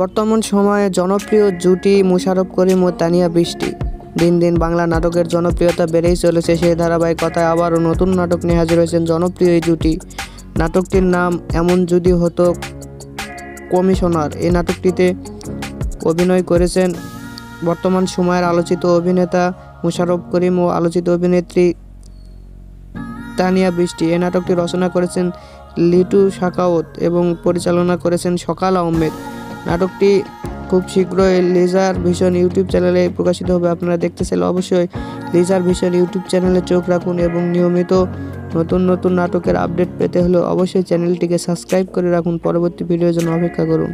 বর্তমান সময়ে জনপ্রিয় জুটি মুশারফ করিম ও তানিয়া বৃষ্টি। দিন দিন বাংলা নাটকের জনপ্রিয়তা বেড়েই চলেছে সেই ধারাবাহিকতায় আবারও নতুন নাটক নিয়ে হাজির হয়েছেন জনপ্রিয় এই জুটি। নাটকটির নাম এমন যদি হতো, কমিশনার। এই নাটকটিতে অভিনয় করেছেন বর্তমান সময়ের আলোচিত অভিনেতা মুশারফ করিম ও আলোচিত অভিনেত্রী তানিয়া বৃষ্টি। এই নাটকটি রচনা করেছেন লিটু শাকাওত এবং পরিচালনা করেছেন সকাল আহমেদ। নাটকটি খুব শীঘ্রই লেজার ভিশন ইউটিউব চ্যানেলে প্রকাশিত হবে। আপনারা দেখতে চাইলে অবশ্যই লেজার ভিশন ইউটিউব চ্যানেলে চোখ রাখুন এবং নিয়মিত নতুন নতুন নাটকের আপডেট পেতে হলে অবশ্যই চ্যানেলটিকে সাবস্ক্রাইব করে রাখুন। পরবর্তী ভিডিওর জন্য অপেক্ষা করুন।